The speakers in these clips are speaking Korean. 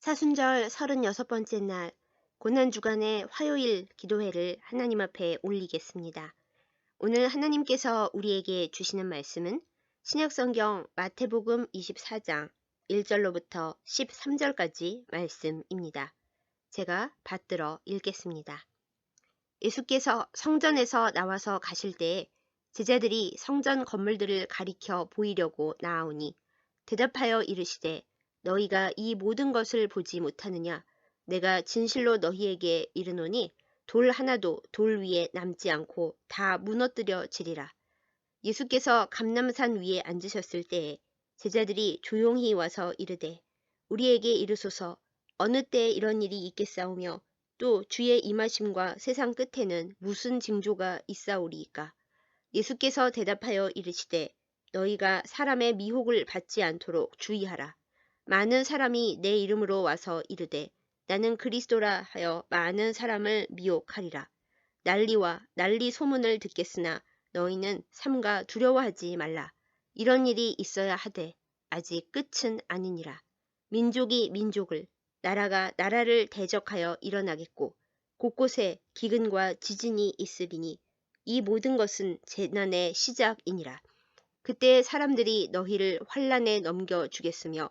사순절 36번째 날 고난주간의 화요일 기도회를 하나님 앞에 올리겠습니다. 오늘 하나님께서 우리에게 주시는 말씀은 신약성경 마태복음 24장 1절로부터 13절까지 말씀입니다. 제가 받들어 읽겠습니다. 예수께서 성전에서 나와서 가실 때에 제자들이 성전 건물들을 가리켜 보이려고 나아오니 대답하여 이르시되 너희가 이 모든 것을 보지 못하느냐? 내가 진실로 너희에게 이르노니 돌 하나도 돌 위에 남지 않고 다 무너뜨려 지리라. 예수께서 감남산 위에 앉으셨을 때에 제자들이 조용히 와서 이르되 우리에게 이르소서 어느 때 이런 일이 있겠사오며 또 주의 임하심과 세상 끝에는 무슨 징조가 있사오리이까. 예수께서 대답하여 이르시되 너희가 사람의 미혹을 받지 않도록 주의하라. 많은 사람이 내 이름으로 와서 이르되 나는 그리스도라 하여 많은 사람을 미혹하리라. 난리와 난리 소문을 듣겠으나 너희는 삼가 두려워하지 말라. 이런 일이 있어야 하되 아직 끝은 아니니라. 민족이 민족을 나라가 나라를 대적하여 일어나겠고 곳곳에 기근과 지진이 있으리니 이 모든 것은 재난의 시작이니라. 그때 사람들이 너희를 환란에 넘겨 주겠으며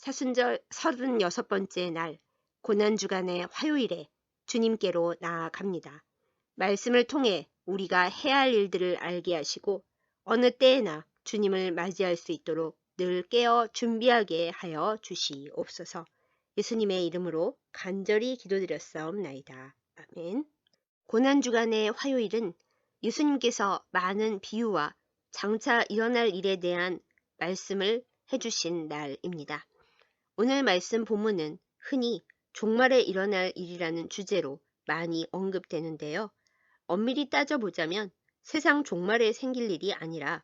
사순절 36번째 날 고난주간의 화요일에 주님께로 나아갑니다. 말씀을 통해 우리가 해야 할 일들을 알게 하시고 어느 때에나 주님을 맞이할 수 있도록 늘 깨어 준비하게 하여 주시옵소서. 예수님의 이름으로 간절히 기도드렸사옵나이다. 아멘. 고난주간의 화요일은 예수님께서 많은 비유와 장차 일어날 일에 대한 말씀을 해주신 날입니다. 오늘 말씀 본문은 흔히 종말에 일어날 일이라는 주제로 많이 언급되는데요. 엄밀히 따져보자면 세상 종말에 생길 일이 아니라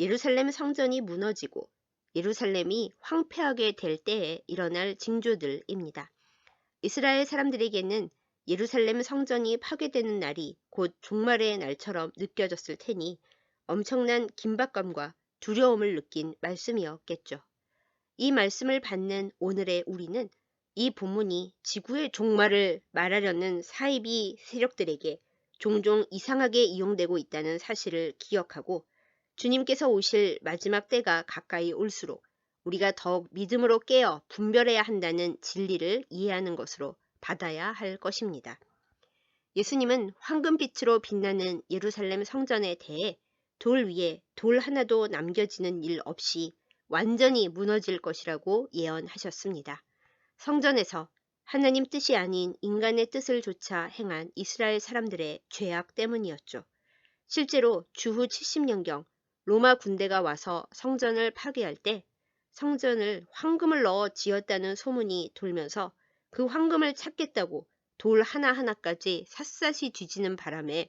예루살렘 성전이 무너지고 예루살렘이 황폐하게 될 때에 일어날 징조들입니다. 이스라엘 사람들에게는 예루살렘 성전이 파괴되는 날이 곧 종말의 날처럼 느껴졌을 테니 엄청난 긴박감과 두려움을 느낀 말씀이었겠죠. 이 말씀을 받는 오늘의 우리는 이 본문이 지구의 종말을 말하려는 사이비 세력들에게 종종 이상하게 이용되고 있다는 사실을 기억하고 주님께서 오실 마지막 때가 가까이 올수록 우리가 더욱 믿음으로 깨어 분별해야 한다는 진리를 이해하는 것으로 받아야 할 것입니다. 예수님은 황금빛으로 빛나는 예루살렘 성전에 대해 돌 위에 돌 하나도 남겨지는 일 없이 완전히 무너질 것이라고 예언하셨습니다. 성전에서 하나님 뜻이 아닌 인간의 뜻을 조차 행한 이스라엘 사람들의 죄악 때문이었죠. 실제로 주후 70년경 로마 군대가 와서 성전을 파괴할 때 성전을 황금을 넣어 지었다는 소문이 돌면서 그 황금을 찾겠다고 돌 하나하나까지 샅샅이 뒤지는 바람에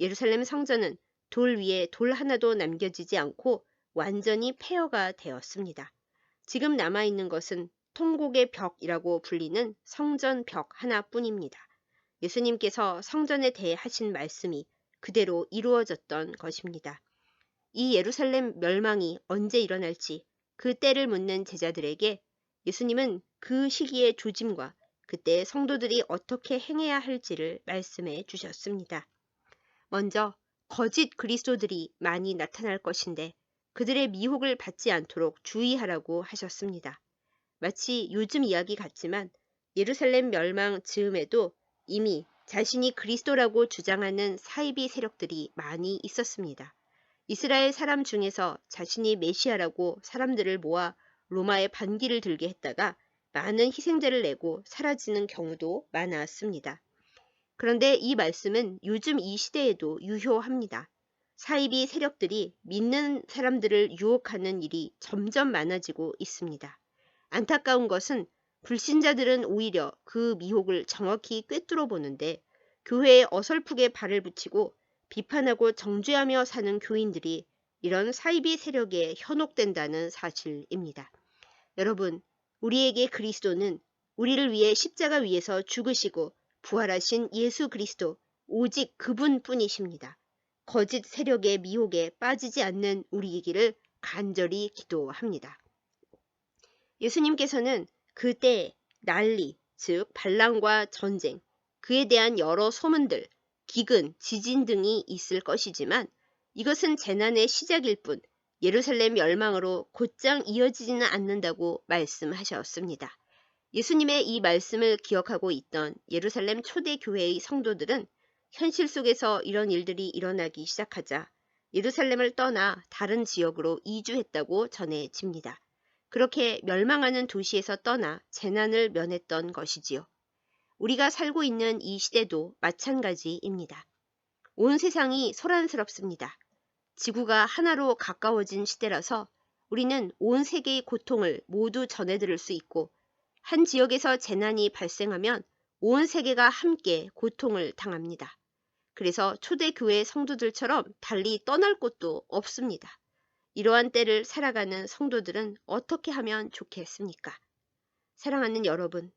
예루살렘 성전은 돌 위에 돌 하나도 남겨지지 않고 완전히 폐허가 되었습니다. 지금 남아있는 것은 통곡의 벽이라고 불리는 성전 벽 하나뿐입니다. 예수님께서 성전에 대해 하신 말씀이 그대로 이루어졌던 것입니다. 이 예루살렘 멸망이 언제 일어날지 그 때를 묻는 제자들에게 예수님은 그 시기의 조짐과 그때 성도들이 어떻게 행해야 할지를 말씀해 주셨습니다. 먼저 거짓 그리스도들이 많이 나타날 것인데 그들의 미혹을 받지 않도록 주의하라고 하셨습니다. 마치 요즘 이야기 같지만 예루살렘 멸망 즈음에도 이미 자신이 그리스도라고 주장하는 사이비 세력들이 많이 있었습니다. 이스라엘 사람 중에서 자신이 메시아라고 사람들을 모아 로마의 반기를 들게 했다가 많은 희생자를 내고 사라지는 경우도 많았습니다. 그런데 이 말씀은 요즘 이 시대에도 유효합니다. 사이비 세력들이 믿는 사람들을 유혹하는 일이 점점 많아지고 있습니다. 안타까운 것은 불신자들은 오히려 그 미혹을 정확히 꿰뚫어 보는데 교회에 어설프게 발을 붙이고 비판하고 정죄하며 사는 교인들이 이런 사이비 세력에 현혹된다는 사실입니다. 여러분, 우리에게 그리스도는 우리를 위해 십자가 위에서 죽으시고 부활하신 예수 그리스도 오직 그분뿐이십니다. 거짓 세력의 미혹에 빠지지 않는 우리이기를 간절히 기도합니다. 예수님께서는 그때 난리, 즉 반란과 전쟁, 그에 대한 여러 소문들, 기근, 지진 등이 있을 것이지만 이것은 재난의 시작일 뿐 예루살렘 멸망으로 곧장 이어지지는 않는다고 말씀하셨습니다. 예수님의 이 말씀을 기억하고 있던 예루살렘 초대 교회의 성도들은 현실 속에서 이런 일들이 일어나기 시작하자 예루살렘을 떠나 다른 지역으로 이주했다고 전해집니다. 그렇게 멸망하는 도시에서 떠나 재난을 면했던 것이지요. 우리가 살고 있는 이 시대도 마찬가지입니다. 온 세상이 소란스럽습니다. 지구가 하나로 가까워진 시대라서 우리는 온 세계의 고통을 모두 전해들을 수 있고 한 지역에서 재난이 발생하면 온 세계가 함께 고통을 당합니다. 그래서 초대교회 성도들처럼 달리 떠날 곳도 없습니다. 이러한 때를 살아가는 성도들은 어떻게 하면 좋겠습니까? 사랑하는 여러분,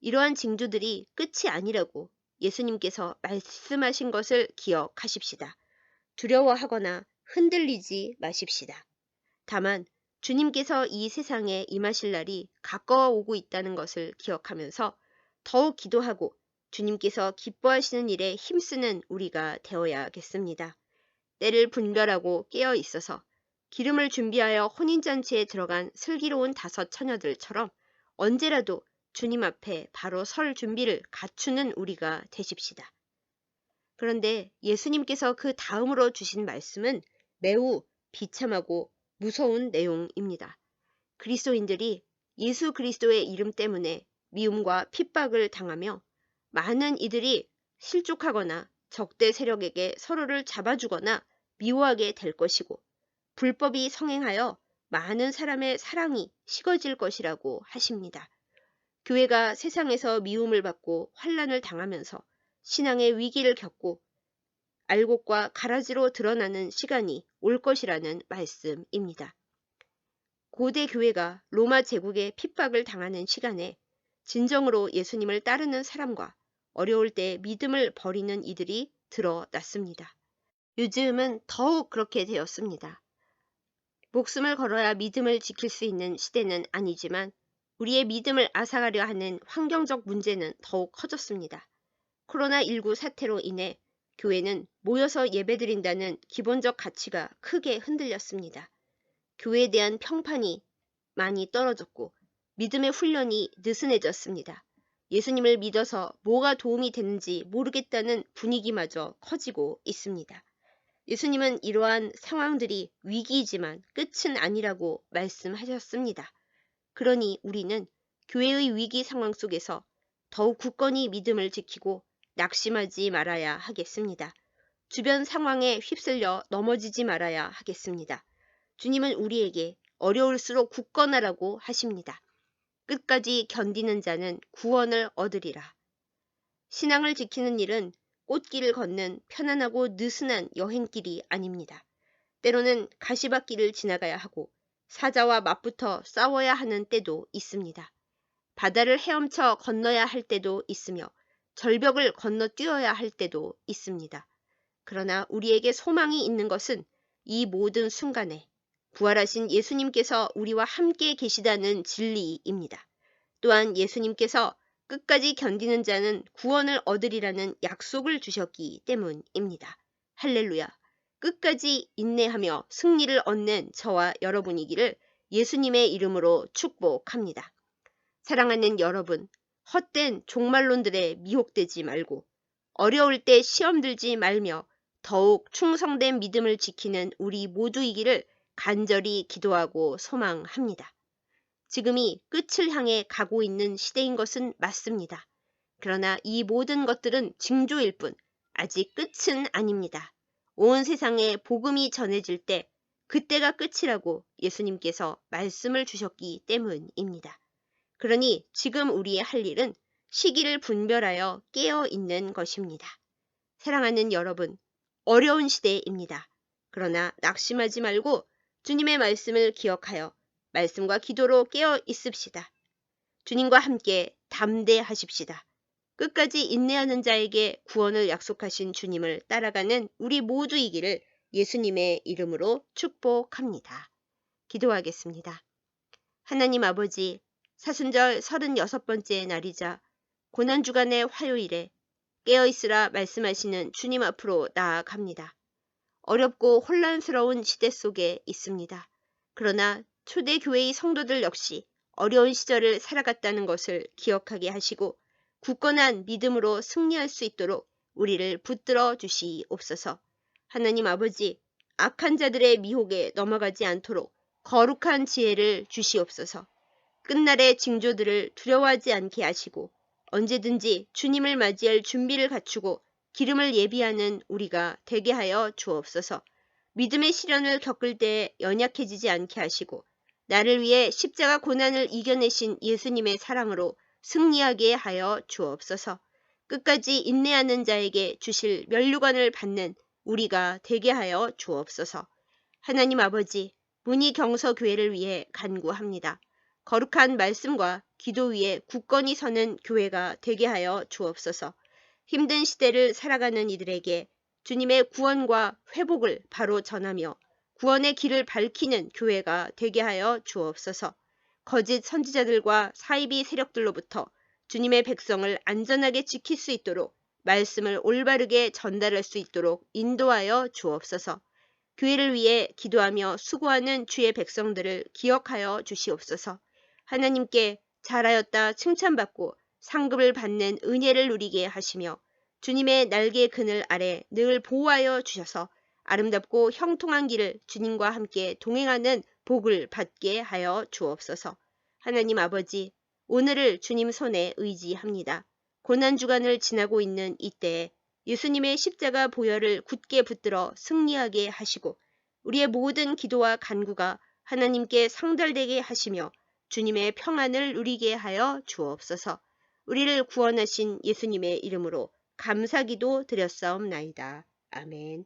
이러한 징조들이 끝이 아니라고 예수님께서 말씀하신 것을 기억하십시다. 두려워하거나 흔들리지 마십시다. 다만 주님께서 이 세상에 임하실 날이 가까워 오고 있다는 것을 기억하면서 더욱 기도하고 주님께서 기뻐하시는 일에 힘쓰는 우리가 되어야겠습니다. 때를 분별하고 깨어 있어서 기름을 준비하여 혼인잔치에 들어간 슬기로운 다섯 처녀들처럼 언제라도 주님 앞에 바로 설 준비를 갖추는 우리가 되십시다. 그런데 예수님께서 그 다음으로 주신 말씀은 매우 비참하고 무서운 내용입니다. 그리스도인들이 예수 그리스도의 이름 때문에 미움과 핍박을 당하며 많은 이들이 실족하거나 적대 세력에게 서로를 잡아주거나 미워하게 될 것이고 불법이 성행하여 많은 사람의 사랑이 식어질 것이라고 하십니다. 교회가 세상에서 미움을 받고 환란을 당하면서 신앙의 위기를 겪고 알곡과 가라지로 드러나는 시간이 올 것이라는 말씀입니다. 고대 교회가 로마 제국의 핍박을 당하는 시간에 진정으로 예수님을 따르는 사람과 어려울 때 믿음을 버리는 이들이 드러났습니다. 요즘은 더욱 그렇게 되었습니다. 목숨을 걸어야 믿음을 지킬 수 있는 시대는 아니지만 우리의 믿음을 앗아가려 하는 환경적 문제는 더욱 커졌습니다. 코로나19 사태로 인해 교회는 모여서 예배드린다는 기본적 가치가 크게 흔들렸습니다. 교회에 대한 평판이 많이 떨어졌고 믿음의 훈련이 느슨해졌습니다. 예수님을 믿어서 뭐가 도움이 되는지 모르겠다는 분위기마저 커지고 있습니다. 예수님은 이러한 상황들이 위기이지만 끝은 아니라고 말씀하셨습니다. 그러니 우리는 교회의 위기 상황 속에서 더욱 굳건히 믿음을 지키고 낙심하지 말아야 하겠습니다. 주변 상황에 휩쓸려 넘어지지 말아야 하겠습니다. 주님은 우리에게 어려울수록 굳건하라고 하십니다. 끝까지 견디는 자는 구원을 얻으리라. 신앙을 지키는 일은 꽃길을 걷는 편안하고 느슨한 여행길이 아닙니다. 때로는 가시밭길을 지나가야 하고 사자와 맞붙어 싸워야 하는 때도 있습니다. 바다를 헤엄쳐 건너야 할 때도 있으며 절벽을 건너 뛰어야 할 때도 있습니다. 그러나 우리에게 소망이 있는 것은 이 모든 순간에 부활하신 예수님께서 우리와 함께 계시다는 진리입니다. 또한 예수님께서 끝까지 견디는 자는 구원을 얻으리라는 약속을 주셨기 때문입니다. 할렐루야. 끝까지 인내하며 승리를 얻는 저와 여러분이기를 예수님의 이름으로 축복합니다. 사랑하는 여러분, 헛된 종말론들에 미혹되지 말고 어려울 때 시험 들지 말며 더욱 충성된 믿음을 지키는 우리 모두이기를 간절히 기도하고 소망합니다. 지금이 끝을 향해 가고 있는 시대인 것은 맞습니다. 그러나 이 모든 것들은 징조일 뿐 아직 끝은 아닙니다. 온 세상에 복음이 전해질 때 그때가 끝이라고 예수님께서 말씀을 주셨기 때문입니다. 그러니 지금 우리의 할 일은 시기를 분별하여 깨어 있는 것입니다. 사랑하는 여러분, 어려운 시대입니다. 그러나 낙심하지 말고 주님의 말씀을 기억하여 말씀과 기도로 깨어 있읍시다. 주님과 함께 담대하십시다. 끝까지 인내하는 자에게 구원을 약속하신 주님을 따라가는 우리 모두이기를 예수님의 이름으로 축복합니다. 기도하겠습니다. 하나님 아버지, 사순절 36번째 날이자 고난주간의 화요일에 깨어있으라 말씀하시는 주님 앞으로 나아갑니다. 어렵고 혼란스러운 시대 속에 있습니다. 그러나 초대교회의 성도들 역시 어려운 시절을 살아갔다는 것을 기억하게 하시고 굳건한 믿음으로 승리할 수 있도록 우리를 붙들어 주시옵소서. 하나님 아버지, 악한 자들의 미혹에 넘어가지 않도록 거룩한 지혜를 주시옵소서. 끝날의 징조들을 두려워하지 않게 하시고 언제든지 주님을 맞이할 준비를 갖추고 기름을 예비하는 우리가 되게 하여 주옵소서. 믿음의 시련을 겪을 때 연약해지지 않게 하시고 나를 위해 십자가 고난을 이겨내신 예수님의 사랑으로 승리하게 하여 주옵소서. 끝까지 인내하는 자에게 주실 면류관을 받는 우리가 되게 하여 주옵소서. 하나님 아버지, 문희 경서 교회를 위해 간구합니다. 거룩한 말씀과 기도 위에 굳건히 서는 교회가 되게 하여 주옵소서. 힘든 시대를 살아가는 이들에게 주님의 구원과 회복을 바로 전하며 구원의 길을 밝히는 교회가 되게 하여 주옵소서. 거짓 선지자들과 사이비 세력들로부터 주님의 백성을 안전하게 지킬 수 있도록 말씀을 올바르게 전달할 수 있도록 인도하여 주옵소서. 교회를 위해 기도하며 수고하는 주의 백성들을 기억하여 주시옵소서. 하나님께 잘하였다 칭찬받고 상급을 받는 은혜를 누리게 하시며 주님의 날개 그늘 아래 늘 보호하여 주셔서 아름답고 형통한 길을 주님과 함께 동행하는 복을 받게 하여 주옵소서. 하나님 아버지, 오늘을 주님 손에 의지합니다. 고난주간을 지나고 있는 이때에 예수님의 십자가 보혈을 굳게 붙들어 승리하게 하시고 우리의 모든 기도와 간구가 하나님께 상달되게 하시며 주님의 평안을 누리게 하여 주옵소서. 우리를 구원하신 예수님의 이름으로 감사기도 드렸사옵나이다. 아멘.